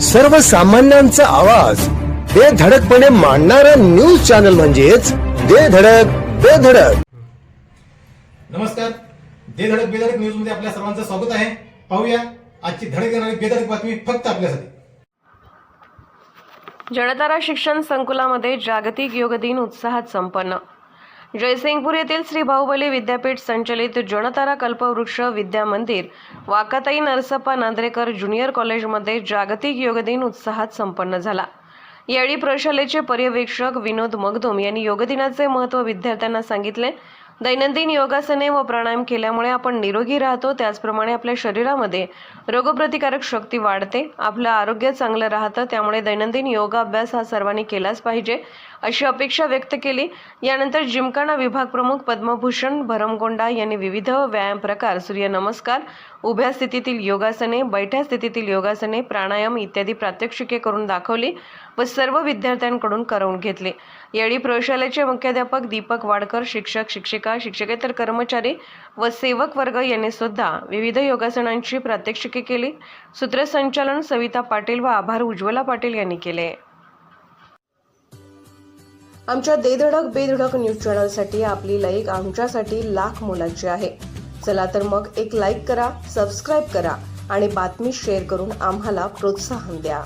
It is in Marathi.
सर्वसामान्यांचा आवाज. बेधडकपणे मांडणारा न्यूज चॅनल म्हणजेच बेधडक बेधडक नमस्कार. दे धडक बेधडक न्यूजमध्ये आपल्या सर्वांचं स्वागत आहे. पाहूया आजची धडक येणारी बेधडक बातमी फक्त आपल्यासाठी. जळतारा शिक्षण संकुलामध्ये जागतिक योग दिन उत्साहात संपन्न. जयसिंगपूर येथील श्री बाहुबली विद्यापीठ संचलित जनतारा कल्पवृक्ष विद्या मंदिर वाकाताई नरसप्पा नांद्रेकर ज्युनियर कॉलेजमध्ये जागतिक योग दिन उत्साहात संपन्न झाला. यावेळी प्रशालेचे पर्यवेक्षक विनोद मगदुम यांनी योगदिनाचे महत्त्व विद्यार्थ्यांना सांगितले. दैनंदिन योगासने व प्राणायाम केल्यामुळे आपण निरोगी राहतो. त्याचप्रमाणे आपल्या शरीरामध्ये रोगप्रतिकारक शक्ती वाढते. आपलं आरोग्य चांगलं राहतं. त्यामुळे दैनंदिन योगाभ्यास हा सर्वांनी केलाच पाहिजे अशी अपेक्षा व्यक्त केली. यानंतर जिमखाना विभाग प्रमुख पद्मभूषण भरमगोंडा यांनी विविध व्यायाम प्रकार सूर्यनमस्कार उभ्या स्थितीतील योगासने बैठ्या स्थितीतील योगासने प्राणायाम इत्यादी प्रात्यक्षिके करून दाखवली व सर्व विद्यार्थ्यांकडून करवून घेतले. यावेळी प्रयोगशाळेचे मुख्याध्यापक दीपक वाडकर शिक्षक शिक्षिका शिक्षकेतर कर्मचारी व सेवक वर्ग यांनी सुद्धा विविध योगासनांची प्रात्यक्षिके केली. सूत्रसंचालन सविता पाटील व आभार उज्ज्वला पाटील यांनी केले. आमच्या देधडक बेधडक न्यूज चॅनलसाठी आपली लाईक आमच्यासाठी लाख मोलाची आहे. चला तर मग एक लाईक करा सबस्क्राईब करा आणि बातमी शेअर करून आम्हाला प्रोत्साहन द्या.